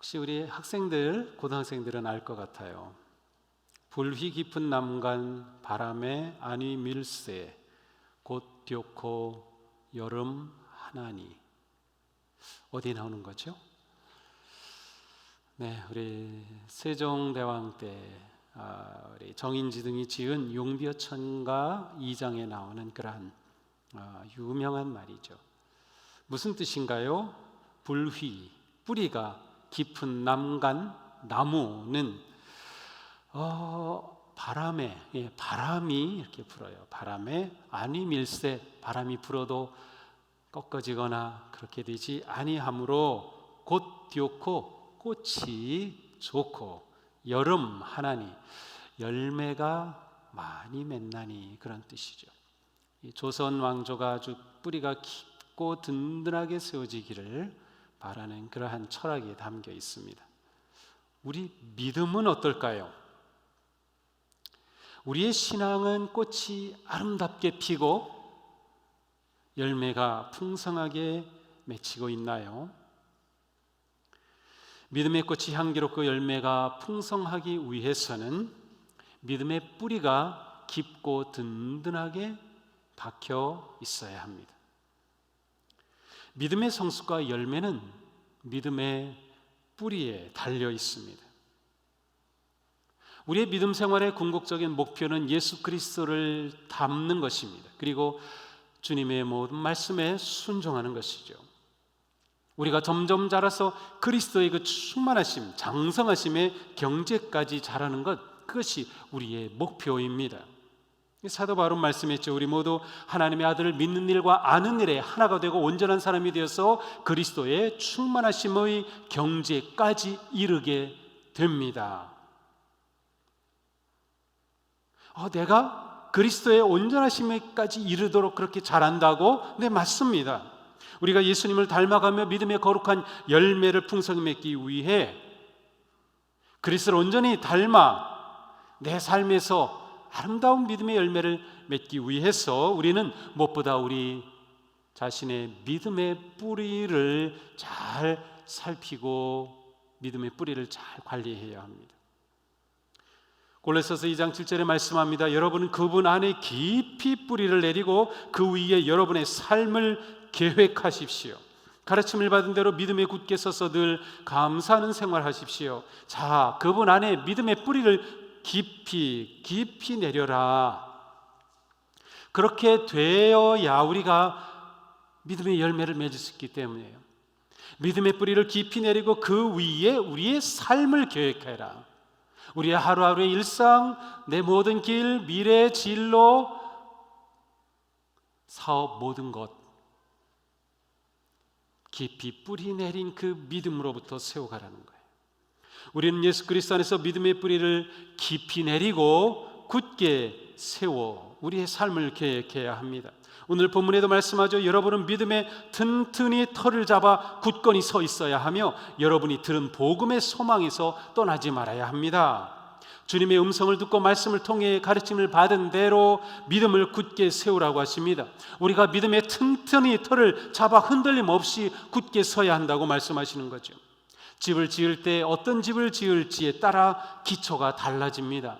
혹시 우리 학생들, 고등학생들은 알 것 같아요. 불휘 깊은 남간 바람에 아니 밀새 곧 듀코 여름 하나니 어디 나오는 거죠? 네, 우리 세종대왕 때 아, 우리 정인지 등이 지은 용비어천가 2장에 나오는 그러한 아, 유명한 말이죠. 무슨 뜻인가요? 불휘 뿌리가 깊은 남간 나무는 어, 바람에 예, 바람이 이렇게 불어요. 바람에 아니 밀새 바람이 불어도 꺾어지거나 그렇게 되지 아니하므로 곧 디오코 꽃이 좋고 여름 하나니 열매가 많이 맺나니 그런 뜻이죠. 이 조선 왕조가 아주 뿌리가 깊고 든든하게 세워지기를 바라는 그러한 철학이 담겨 있습니다. 우리 믿음은 어떨까요? 우리의 신앙은 꽃이 아름답게 피고 열매가 풍성하게 맺히고 있나요? 믿음의 꽃이 향기롭고 열매가 풍성하기 위해서는 믿음의 뿌리가 깊고 든든하게 박혀 있어야 합니다. 믿음의 성숙과 열매는 믿음의 뿌리에 달려 있습니다. 우리의 믿음 생활의 궁극적인 목표는 예수 그리스도를 닮는 것입니다. 그리고 주님의 모든 말씀에 순종하는 것이죠. 우리가 점점 자라서 그리스도의 그 충만하심, 장성하심의 경제까지 자라는 것, 그것이 우리의 목표입니다. 사도 바울 말씀했죠. 우리 모두 하나님의 아들을 믿는 일과 아는 일에 하나가 되고 온전한 사람이 되어서 그리스도의 충만하심의 경제까지 이르게 됩니다. 어, 내가 그리스도의 온전하심에까지 이르도록 그렇게 잘한다고? 네, 맞습니다. 우리가 예수님을 닮아가며 믿음의 거룩한 열매를 풍성히 맺기 위해 그리스도를 온전히 닮아 내 삶에서 아름다운 믿음의 열매를 맺기 위해서 우리는 무엇보다 우리 자신의 믿음의 뿌리를 잘 살피고 믿음의 뿌리를 잘 관리해야 합니다. 골로새서 2장 7절에 말씀합니다. 여러분은 그분 안에 깊이 뿌리를 내리고 그 위에 여러분의 삶을 계획하십시오. 가르침을 받은 대로 믿음에 굳게 서서 늘 감사하는 생활하십시오. 자, 그분 안에 믿음의 뿌리를 깊이 깊이 내려라. 그렇게 되어야 우리가 믿음의 열매를 맺을 수 있기 때문이에요. 믿음의 뿌리를 깊이 내리고 그 위에 우리의 삶을 계획해라. 우리의 하루하루의 일상, 내 모든 길, 미래, 진로, 사업 모든 것 깊이 뿌리 내린 그 믿음으로부터 세워가라는 거예요. 우리는 예수 그리스도 안에서 믿음의 뿌리를 깊이 내리고 굳게 세워 우리의 삶을 계획해야 합니다. 오늘 본문에도 말씀하죠. 여러분은 믿음의 튼튼히 털을 잡아 굳건히 서 있어야 하며 여러분이 들은 복음의 소망에서 떠나지 말아야 합니다. 주님의 음성을 듣고 말씀을 통해 가르침을 받은 대로 믿음을 굳게 세우라고 하십니다. 우리가 믿음의 튼튼히 털을 잡아 흔들림 없이 굳게 서야 한다고 말씀하시는 거죠. 집을 지을 때 어떤 집을 지을지에 따라 기초가 달라집니다.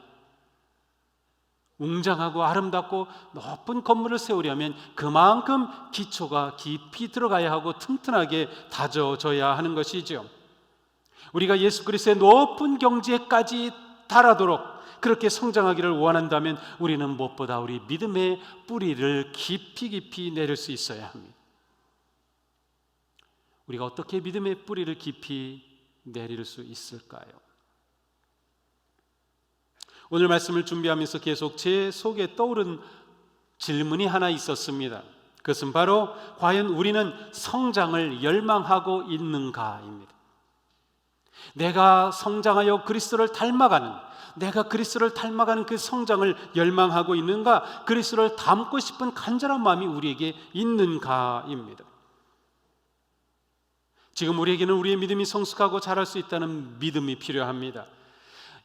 웅장하고 아름답고 높은 건물을 세우려면 그만큼 기초가 깊이 들어가야 하고 튼튼하게 다져져야 하는 것이죠. 우리가 예수 그리스도의 높은 경지에까지 달하도록 그렇게 성장하기를 원한다면 우리는 무엇보다 우리 믿음의 뿌리를 깊이 깊이 내릴 수 있어야 합니다. 우리가 어떻게 믿음의 뿌리를 깊이 내릴 수 있을까요? 오늘 말씀을 준비하면서 계속 제 속에 떠오른 질문이 하나 있었습니다. 그것은 바로 과연 우리는 성장을 열망하고 있는가입니다. 내가 성장하여 그리스도를 닮아가는 내가 그리스도를 닮아가는 그 성장을 열망하고 있는가 그리스도를 닮고 싶은 간절한 마음이 우리에게 있는가입니다. 지금 우리에게는 우리의 믿음이 성숙하고 자랄 수 있다는 믿음이 필요합니다.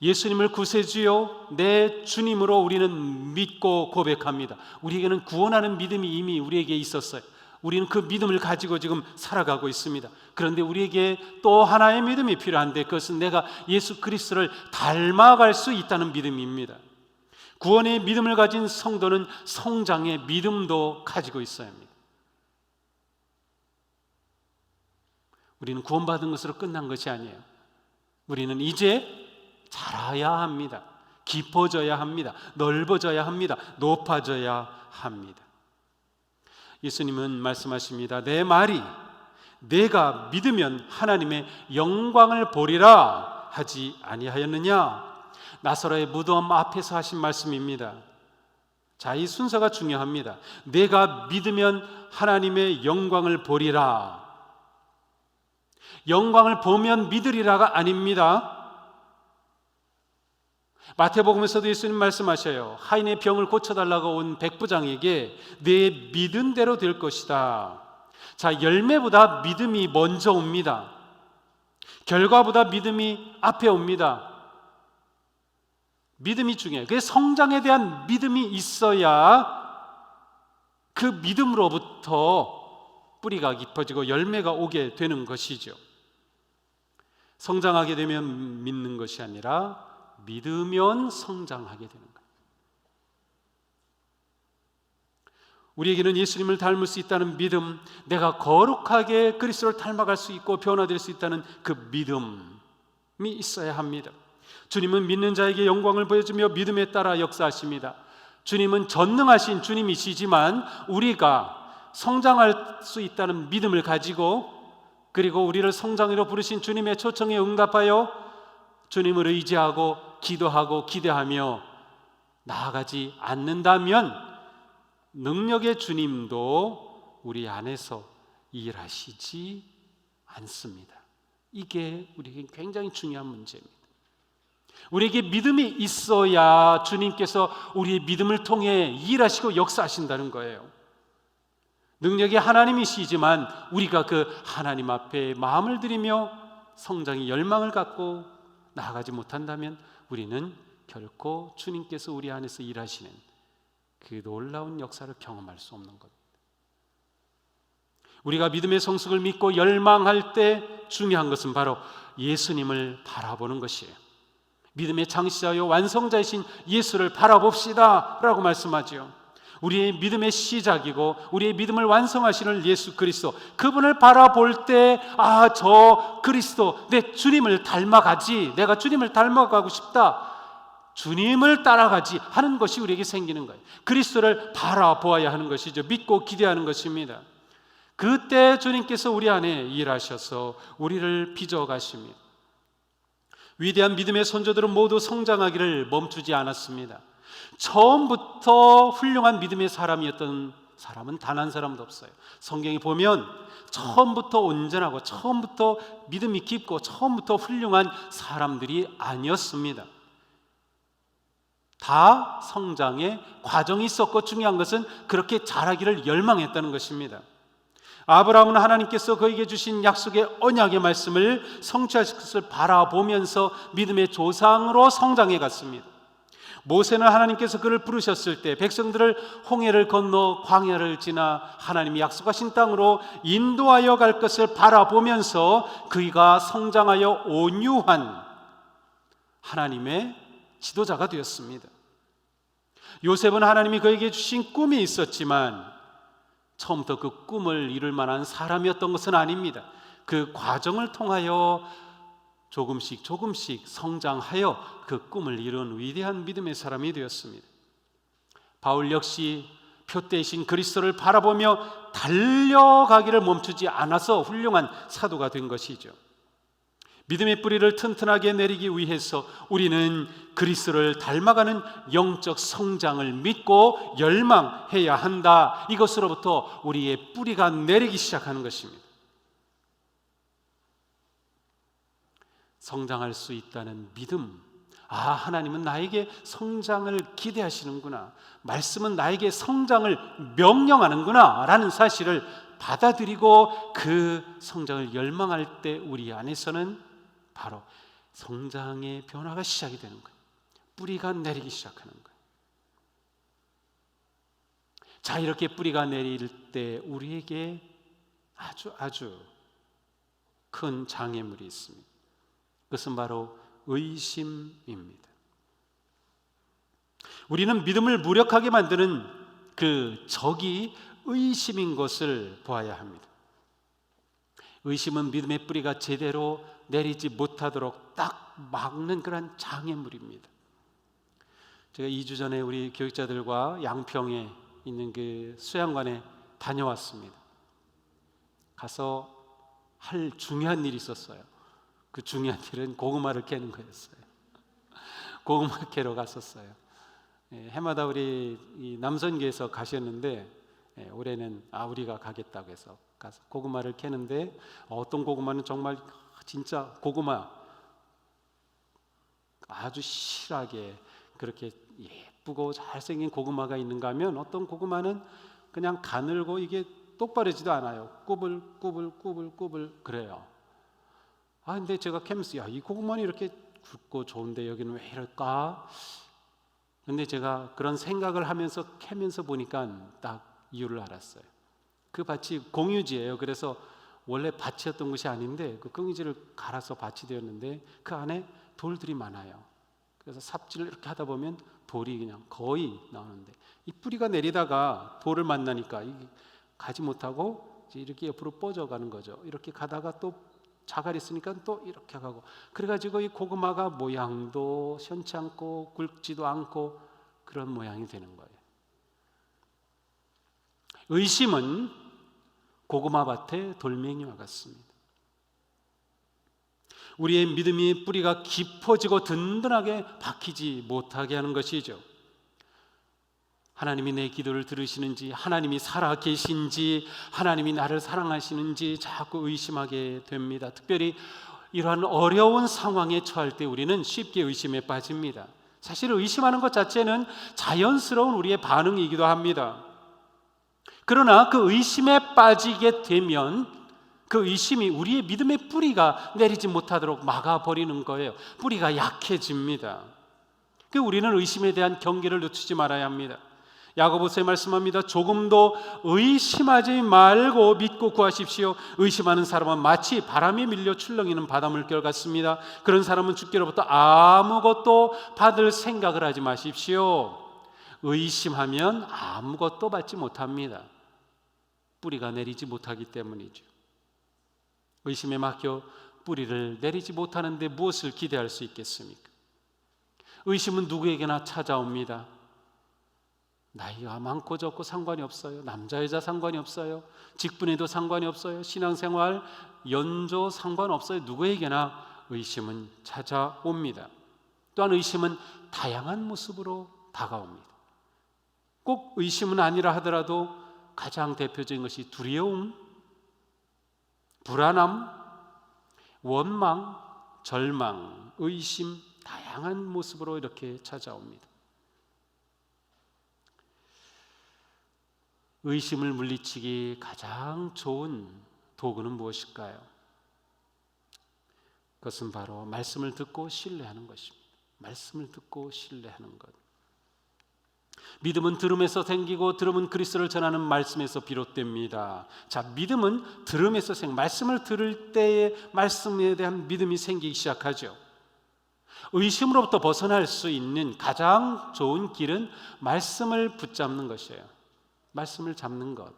예수님을 구세주요 내 주님으로 우리는 믿고 고백합니다. 우리에게는 구원하는 믿음이 이미 우리에게 있었어요. 우리는 그 믿음을 가지고 지금 살아가고 있습니다. 그런데 우리에게 또 하나의 믿음이 필요한데 그것은 내가 예수 그리스도를 닮아갈 수 있다는 믿음입니다. 구원의 믿음을 가진 성도는 성장의 믿음도 가지고 있어야 합니다. 우리는 구원받은 것으로 끝난 것이 아니에요. 우리는 이제 자라야 합니다. 깊어져야 합니다. 넓어져야 합니다. 높아져야 합니다. 예수님은 말씀하십니다. 내 말이 내가 믿으면 하나님의 영광을 보리라 하지 아니하였느냐? 나사로의 무덤 앞에서 하신 말씀입니다. 자, 이 순서가 중요합니다. 내가 믿으면 하나님의 영광을 보리라. 영광을 보면 믿으리라가 아닙니다. 마태복음에서도 예수님 말씀하셔요. 하인의 병을 고쳐달라고 온 백부장에게 내 믿은 대로 될 것이다. 자, 열매보다 믿음이 먼저 옵니다. 결과보다 믿음이 앞에 옵니다. 믿음이 중요해요. 그 성장에 대한 믿음이 있어야 그 믿음으로부터 뿌리가 깊어지고 열매가 오게 되는 것이죠. 성장하게 되면 믿는 것이 아니라 믿으면 성장하게 되는. 우리에게는 예수님을 닮을 수 있다는 믿음, 내가 거룩하게 그리스도를 닮아갈 수 있고 변화될 수 있다는 그 믿음이 있어야 합니다. 주님은 믿는 자에게 영광을 보여주며 믿음에 따라 역사하십니다. 주님은 전능하신 주님이시지만 우리가 성장할 수 있다는 믿음을 가지고 그리고 우리를 성장으로 부르신 주님의 초청에 응답하여 주님을 의지하고 기도하고 기대하며 나아가지 않는다면 능력의 주님도 우리 안에서 일하시지 않습니다. 이게 우리에게 굉장히 중요한 문제입니다. 우리에게 믿음이 있어야 주님께서 우리의 믿음을 통해 일하시고 역사하신다는 거예요. 능력이 하나님이시지만 우리가 그 하나님 앞에 마음을 들이며 성장의 열망을 갖고 나아가지 못한다면 우리는 결코 주님께서 우리 안에서 일하시는 그 놀라운 역사를 경험할 수 없는 것. 우리가 믿음의 성숙을 믿고 열망할 때 중요한 것은 바로 예수님을 바라보는 것이에요. 믿음의 창시자요 완성자이신 예수를 바라봅시다 라고 말씀하지요. 우리의 믿음의 시작이고 우리의 믿음을 완성하시는 예수 그리스도 그분을 바라볼 때 아 저 그리스도 내 주님을 닮아가지 내가 주님을 닮아가고 싶다 주님을 따라가지 하는 것이 우리에게 생기는 거예요. 그리스도를 바라보아야 하는 것이죠. 믿고 기대하는 것입니다. 그때 주님께서 우리 안에 일하셔서 우리를 빚어 가십니다. 위대한 믿음의 선조들은 모두 성장하기를 멈추지 않았습니다 처음부터 훌륭한 믿음의 사람이었던 사람은 단 한 사람도 없어요. 성경에 보면 처음부터 온전하고 처음부터 믿음이 깊고 처음부터 훌륭한 사람들이 아니었습니다. 다 성장의 과정이 있었고 중요한 것은 그렇게 자라기를 열망했다는 것입니다. 아브라함은 하나님께서 그에게 주신 약속의 언약의 말씀을 성취하실 것을 바라보면서 믿음의 조상으로 성장해 갔습니다. 모세는 하나님께서 그를 부르셨을 때 백성들을 홍해를 건너 광야를 지나 하나님이 약속하신 땅으로 인도하여 갈 것을 바라보면서 그가 성장하여 온유한 하나님의 지도자가 되었습니다. 요셉은 하나님이 그에게 주신 꿈이 있었지만 처음부터 그 꿈을 이룰 만한 사람이었던 것은 아닙니다. 그 과정을 통하여 조금씩 조금씩 성장하여 그 꿈을 이룬 위대한 믿음의 사람이 되었습니다. 바울 역시 표 대신 그리스도를 바라보며 달려가기를 멈추지 않아서 훌륭한 사도가 된 것이죠. 믿음의 뿌리를 튼튼하게 내리기 위해서 우리는 그리스도를 닮아가는 영적 성장을 믿고 열망해야 한다. 이것으로부터 우리의 뿌리가 내리기 시작하는 것입니다. 성장할 수 있다는 믿음. 아, 하나님은 나에게 성장을 기대하시는구나. 말씀은 나에게 성장을 명령하는구나. 라는 사실을 받아들이고 그 성장을 열망할 때 우리 안에서는 바로 성장의 변화가 시작이 되는 거예요. 뿌리가 내리기 시작하는 거예요. 자, 이렇게 뿌리가 내릴 때 우리에게 아주 아주 큰 장애물이 있습니다. 그것은 바로 의심입니다. 우리는 믿음을 무력하게 만드는 그 적이 의심인 것을 보아야 합니다. 의심은 믿음의 뿌리가 제대로 내리지 못하도록 딱 막는 그런 장애물입니다. 제가 2주 전에 우리 교육자들과 양평에 있는 그 수양관에 다녀왔습니다. 가서 할 중요한 일이 있었어요. 그 중요한 일은 고구마를 캐는 거였어요. 고구마 캐러 갔었어요. 예, 해마다 우리 남선교에서 가셨는데 예, 올해는 아 우리가 가겠다고 해서 가서 고구마를 캐는데 어떤 고구마는 정말 진짜 고구마 아주 실하게 그렇게 예쁘고 잘생긴 고구마가 있는가 하면 어떤 고구마는 그냥 가늘고 이게 똑바르지도 않아요. 꾸불 꾸불 꾸불 꾸불 그래요. 아 근데 제가 캠스 야 이 고구마는 이렇게 굵고 좋은데 여기는 왜 이럴까? 근데 제가 그런 생각을 하면서 캐면서 보니까 딱 이유를 알았어요. 그 밭이 공유지예요. 그래서 원래 밭이었던 것이 아닌데 그 공유지를 갈아서 밭이 되었는데 그 안에 돌들이 많아요. 그래서 삽질을 이렇게 하다 보면 돌이 그냥 거의 나오는데 이 뿌리가 내리다가 돌을 만나니까 가지 못하고 이렇게 옆으로 뻗어가는 거죠. 이렇게 가다가 또 자갈 있으니까 또 이렇게 가고 그래가지고 이 고구마가 모양도 현치 않고 굵지도 않고 그런 모양이 되는 거예요. 의심은 고구마 밭의 돌멩이와 같습니다. 우리의 믿음이 뿌리가 깊어지고 든든하게 박히지 못하게 하는 것이죠. 하나님이 내 기도를 들으시는지, 하나님이 살아 계신지, 하나님이 나를 사랑하시는지 자꾸 의심하게 됩니다. 특별히 이러한 어려운 상황에 처할 때 우리는 쉽게 의심에 빠집니다. 사실 의심하는 것 자체는 자연스러운 우리의 반응이기도 합니다. 그러나 그 의심에 빠지게 되면 그 의심이 우리의 믿음의 뿌리가 내리지 못하도록 막아버리는 거예요. 뿌리가 약해집니다. 그 우리는 의심에 대한 경계를 늦추지 말아야 합니다. 야고보서에 말씀합니다. 조금도 의심하지 말고 믿고 구하십시오. 의심하는 사람은 마치 바람에 밀려 출렁이는 바닷물결 같습니다. 그런 사람은 주께로부터 아무것도 받을 생각을 하지 마십시오. 의심하면 아무것도 받지 못합니다. 뿌리가 내리지 못하기 때문이죠. 의심에 막혀 뿌리를 내리지 못하는데 무엇을 기대할 수 있겠습니까? 의심은 누구에게나 찾아옵니다. 나이가 많고 적고 상관이 없어요. 남자 여자 상관이 없어요. 직분에도 상관이 없어요. 신앙생활 연조 상관없어요. 누구에게나 의심은 찾아옵니다. 또한 의심은 다양한 모습으로 다가옵니다. 꼭 의심은 아니라 하더라도 가장 대표적인 것이 두려움, 불안함, 원망, 절망, 의심, 다양한 모습으로 이렇게 찾아옵니다. 의심을 물리치기 가장 좋은 도구는 무엇일까요? 그것은 바로 말씀을 듣고 신뢰하는 것입니다. 말씀을 듣고 신뢰하는 것. 믿음은 들음에서 생기고 들음은 그리스도를 전하는 말씀에서 비롯됩니다. 자, 믿음은 들음에서 생 말씀을 들을 때에 말씀에 대한 믿음이 생기기 시작하죠. 의심으로부터 벗어날 수 있는 가장 좋은 길은 말씀을 붙잡는 것이에요. 말씀을 잡는 것.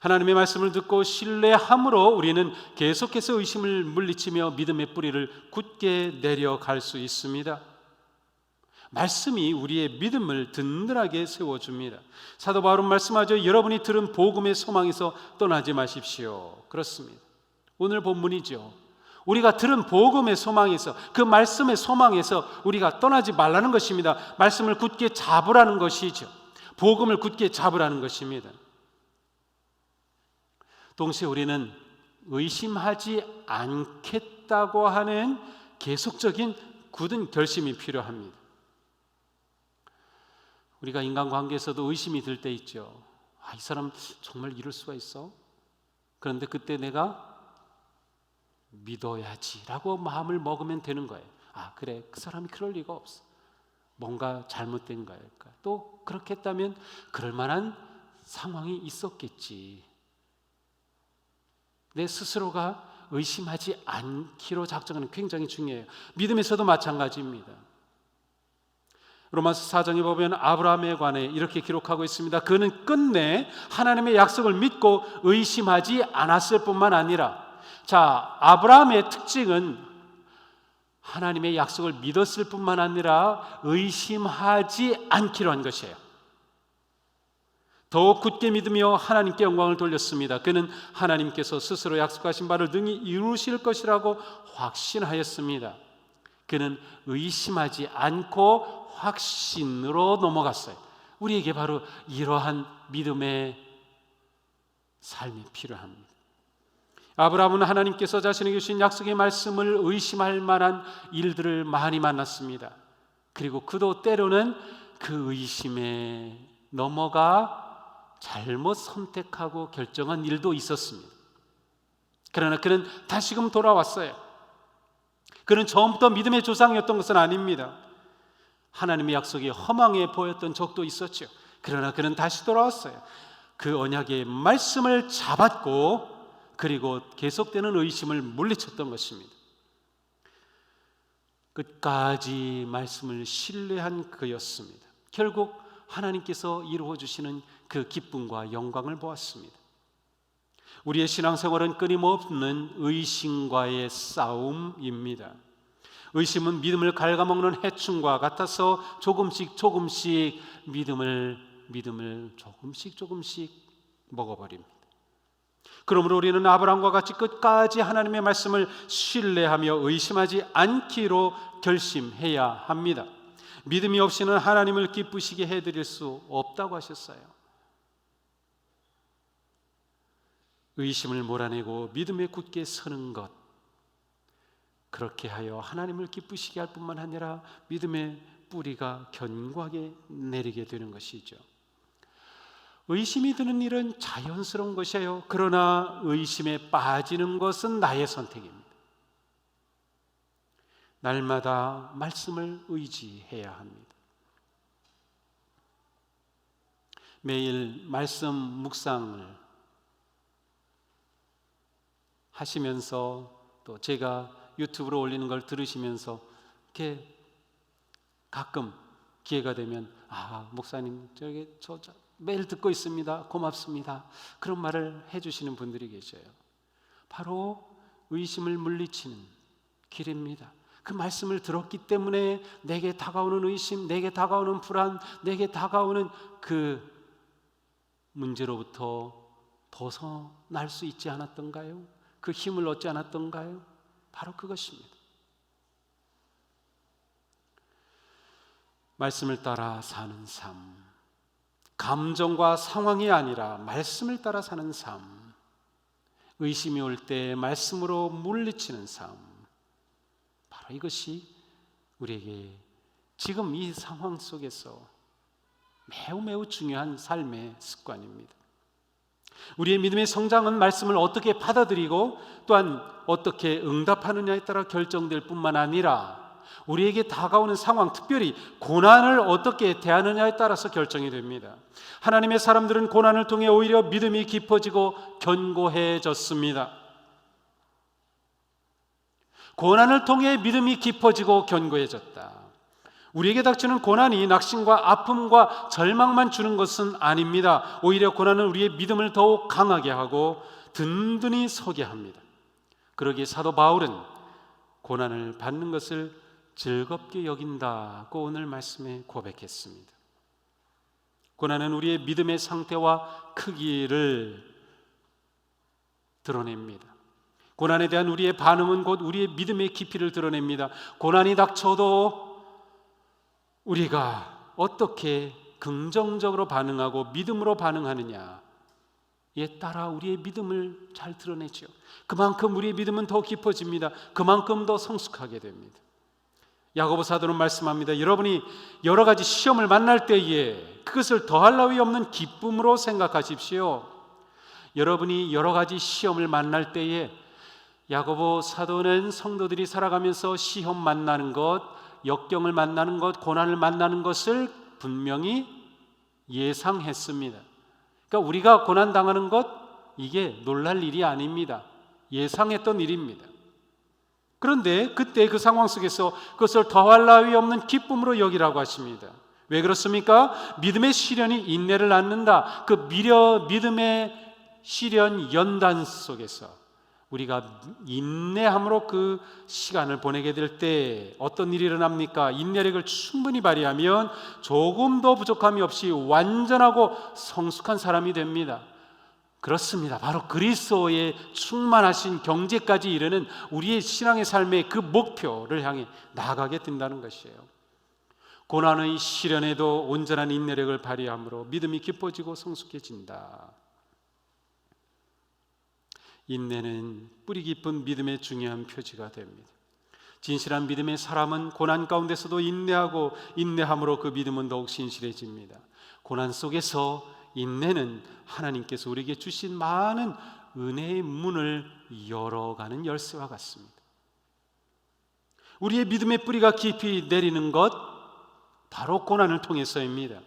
하나님의 말씀을 듣고 신뢰함으로 우리는 계속해서 의심을 물리치며 믿음의 뿌리를 굳게 내려갈 수 있습니다. 말씀이 우리의 믿음을 든든하게 세워줍니다. 사도 바울은 말씀하죠. 여러분이 들은 복음의 소망에서 떠나지 마십시오. 그렇습니다. 오늘 본문이죠. 우리가 들은 복음의 소망에서 그 말씀의 소망에서 우리가 떠나지 말라는 것입니다. 말씀을 굳게 잡으라는 것이죠. 복음을 굳게 잡으라는 것입니다. 동시에 우리는 의심하지 않겠다고 하는 계속적인 굳은 결심이 필요합니다. 우리가 인간관계에서도 의심이 들 때 있죠. 아, 이 사람 정말 이럴 수가 있어? 그런데 그때 내가 믿어야지라고 마음을 먹으면 되는 거예요. 아, 그래. 그 사람이 그럴 리가 없어. 뭔가 잘못된 거일까? 또 그렇게 했다면 그럴 만한 상황이 있었겠지. 내 스스로가 의심하지 않기로 작정하는 굉장히 중요해요. 믿음에서도 마찬가지입니다. 로마서 4장에 보면 아브라함에 관해 이렇게 기록하고 있습니다. 그는 끝내 하나님의 약속을 믿고 의심하지 않았을 뿐만 아니라 자, 아브라함의 특징은 하나님의 약속을 믿었을 뿐만 아니라 의심하지 않기로 한 것이에요. 더욱 굳게 믿으며 하나님께 영광을 돌렸습니다. 그는 하나님께서 스스로 약속하신 바를 능히 이루실 것이라고 확신하였습니다. 그는 의심하지 않고 확신으로 넘어갔어요. 우리에게 바로 이러한 믿음의 삶이 필요합니다. 아브라함은 하나님께서 자신에게 주신 약속의 말씀을 의심할 만한 일들을 많이 만났습니다. 그리고 그도 때로는 그 의심에 넘어가 잘못 선택하고 결정한 일도 있었습니다. 그러나 그는 다시금 돌아왔어요. 그는 처음부터 믿음의 조상이었던 것은 아닙니다. 하나님의 약속이 허망해 보였던 적도 있었죠. 그러나 그는 다시 돌아왔어요. 그 언약의 말씀을 잡았고 그리고 계속되는 의심을 물리쳤던 것입니다. 끝까지 말씀을 신뢰한 그였습니다. 결국 하나님께서 이루어 주시는 그 기쁨과 영광을 보았습니다. 우리의 신앙생활은 끊임없는 의심과의 싸움입니다. 의심은 믿음을 갉아먹는 해충과 같아서 조금씩 조금씩 믿음을 믿음을 조금씩 조금씩 먹어버립니다. 그러므로 우리는 아브라함과 같이 끝까지 하나님의 말씀을 신뢰하며 의심하지 않기로 결심해야 합니다. 믿음이 없이는 하나님을 기쁘시게 해드릴 수 없다고 하셨어요. 의심을 몰아내고 믿음에 굳게 서는 것. 그렇게 하여 하나님을 기쁘시게 할 뿐만 아니라 믿음의 뿌리가 견고하게 내리게 되는 것이죠. 의심이 드는 일은 자연스러운 것이에요. 그러나 의심에 빠지는 것은 나의 선택입니다. 날마다 말씀을 의지해야 합니다. 매일 말씀 묵상을 하시면서 또 제가 유튜브로 올리는 걸 들으시면서 이렇게 가끔 기회가 되면 아 목사님 저기 저, 저 매일 듣고 있습니다 고맙습니다 그런 말을 해주시는 분들이 계셔요 바로 의심을 물리치는 길입니다 그 말씀을 들었기 때문에 내게 다가오는 의심 내게 다가오는 불안 내게 다가오는 그 문제로부터 벗어날 수 있지 않았던가요? 그 힘을 얻지 않았던가요? 바로 그것입니다. 말씀을 따라 사는 삶. 감정과 상황이 아니라 말씀을 따라 사는 삶. 의심이 올 때 말씀으로 물리치는 삶. 바로 이것이 우리에게 지금 이 상황 속에서 매우 매우 중요한 삶의 습관입니다. 우리의 믿음의 성장은 말씀을 어떻게 받아들이고 또한 어떻게 응답하느냐에 따라 결정될 뿐만 아니라 우리에게 다가오는 상황, 특별히 고난을 어떻게 대하느냐에 따라서 결정이 됩니다. 하나님의 사람들은 고난을 통해 오히려 믿음이 깊어지고 견고해졌습니다. 고난을 통해 믿음이 깊어지고 견고해졌다. 우리에게 닥치는 고난이 낙심과 아픔과 절망만 주는 것은 아닙니다. 오히려 고난은 우리의 믿음을 더욱 강하게 하고 든든히 서게 합니다. 그러기에 사도 바울은 고난을 받는 것을 즐겁게 여긴다고 오늘 말씀에 고백했습니다. 고난은 우리의 믿음의 상태와 크기를 드러냅니다. 고난에 대한 우리의 반응은 곧 우리의 믿음의 깊이를 드러냅니다. 고난이 닥쳐도 우리가 어떻게 긍정적으로 반응하고 믿음으로 반응하느냐에 따라 우리의 믿음을 잘 드러내죠. 그만큼 우리의 믿음은 더 깊어집니다. 그만큼 더 성숙하게 됩니다. 야고보 사도는 말씀합니다. 여러분이 여러 가지 시험을 만날 때에 그것을 더할 나위 없는 기쁨으로 생각하십시오. 여러분이 여러 가지 시험을 만날 때에 야고보 사도는 성도들이 살아가면서 시험 만나는 것 역경을 만나는 것, 고난을 만나는 것을 분명히 예상했습니다. 그러니까 우리가 고난 당하는 것 이게 놀랄 일이 아닙니다. 예상했던 일입니다. 그런데 그때 그 상황 속에서 그것을 더할 나위 없는 기쁨으로 여기라고 하십니다. 왜 그렇습니까? 믿음의 시련이 인내를 낳는다. 그 미려 믿음의 시련 연단 속에서 우리가 인내함으로 그 시간을 보내게 될 때 어떤 일이 일어납니까? 인내력을 충분히 발휘하면 조금 더 부족함이 없이 완전하고 성숙한 사람이 됩니다. 그렇습니다. 바로 그리스도의 충만하신 경제까지 이르는 우리의 신앙의 삶의 그 목표를 향해 나아가게 된다는 것이에요. 고난의 시련에도 온전한 인내력을 발휘함으로 믿음이 깊어지고 성숙해진다. 인내는 뿌리 깊은 믿음의 중요한 표지가 됩니다. 진실한 믿음의 사람은 고난 가운데서도 인내하고 인내함으로 그 믿음은 더욱 신실해집니다. 고난 속에서 인내는 하나님께서 우리에게 주신 많은 은혜의 문을 열어가는 열쇠와 같습니다. 우리의 믿음의 뿌리가 깊이 내리는 것 바로 고난을 통해서입니다.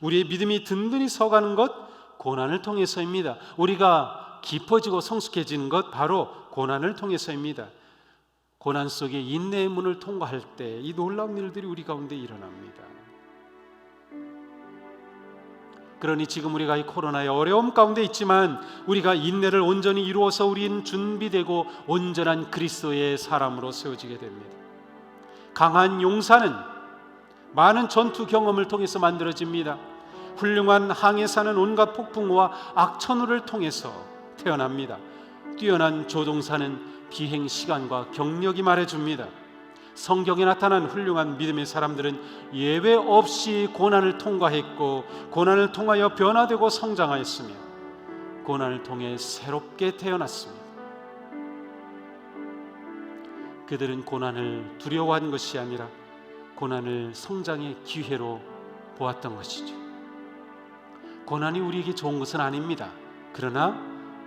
우리의 믿음이 든든히 서가는 것 고난을 통해서입니다. 우리가 깊어지고 성숙해지는 것 바로 고난을 통해서입니다. 고난 속에 인내의 문을 통과할 때 이 놀라운 일들이 우리 가운데 일어납니다. 그러니 지금 우리가 이 코로나의 어려움 가운데 있지만 우리가 인내를 온전히 이루어서 우리는 준비되고 온전한 그리스도의 사람으로 세워지게 됩니다. 강한 용사는 많은 전투 경험을 통해서 만들어집니다. 훌륭한 항해사는 온갖 폭풍우와 악천후를 통해서 태어납니다. 뛰어난 조종사는 비행 시간과 경력이 말해줍니다. 성경에 나타난 훌륭한 믿음의 사람들은 예외 없이 고난을 통과했고 고난을 통하여 변화되고 성장하였으며 고난을 통해 새롭게 태어났습니다. 그들은 고난을 두려워한 것이 아니라 고난을 성장의 기회로 보았던 것이죠. 고난이 우리에게 좋은 것은 아닙니다. 그러나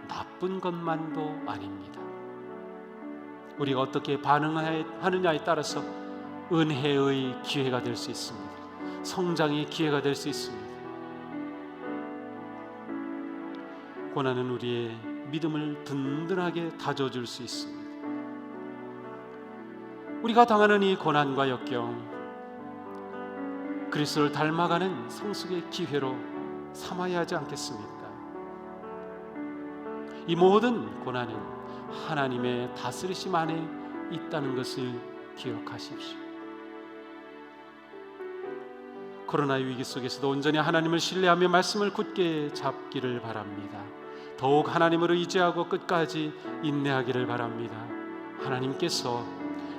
나쁜 것만도 아닙니다. 우리가 어떻게 반응하느냐에 따라서 은혜의 기회가 될 수 있습니다. 성장의 기회가 될 수 있습니다. 고난은 우리의 믿음을 든든하게 다져줄 수 있습니다. 우리가 당하는 이 고난과 역경, 그리스도를 닮아가는 성숙의 기회로 삼아야 하지 않겠습니까? 이 모든 고난은 하나님의 다스리심 안에 있다는 것을 기억하십시오. 코로나 위기 속에서도 온전히 하나님을 신뢰하며 말씀을 굳게 잡기를 바랍니다. 더욱 하나님을 의지하고 끝까지 인내하기를 바랍니다. 하나님께서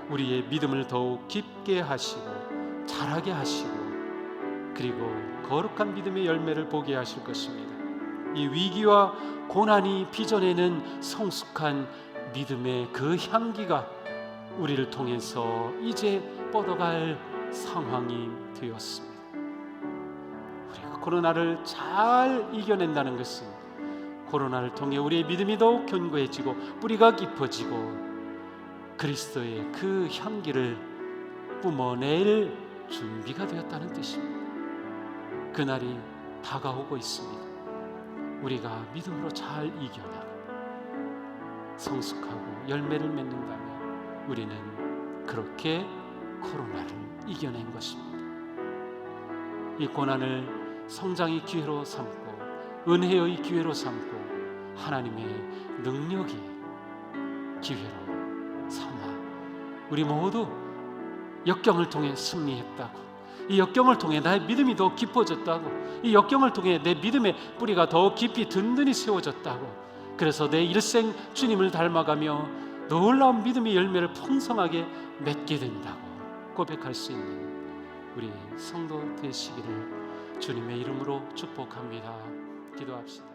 우리의 믿음을 더욱 깊게 하시고 자라게 하시고 그리고 거룩한 믿음의 열매를 보게 하실 것입니다. 이 위기와 고난이 빚어내는 성숙한 믿음의 그 향기가 우리를 통해서 이제 뻗어갈 상황이 되었습니다. 우리가 코로나를 잘 이겨낸다는 것은 코로나를 통해 우리의 믿음이 더욱 견고해지고 뿌리가 깊어지고 그리스도의 그 향기를 뿜어낼 준비가 되었다는 뜻입니다. 그날이 다가오고 있습니다. 우리가 믿음으로 잘 이겨내고 성숙하고 열매를 맺는다면 우리는 그렇게 코로나를 이겨낸 것입니다. 이 고난을 성장의 기회로 삼고 은혜의 기회로 삼고 하나님의 능력의 기회로 삼아 우리 모두 역경을 통해 승리했다고 이 역경을 통해 나의 믿음이 더 깊어졌다고 이 역경을 통해 내 믿음의 뿌리가 더 깊이 든든히 세워졌다고 그래서 내 일생 주님을 닮아가며 놀라운 믿음의 열매를 풍성하게 맺게 된다고 고백할 수 있는 우리 성도 되시기를 주님의 이름으로 축복합니다. 기도합시다.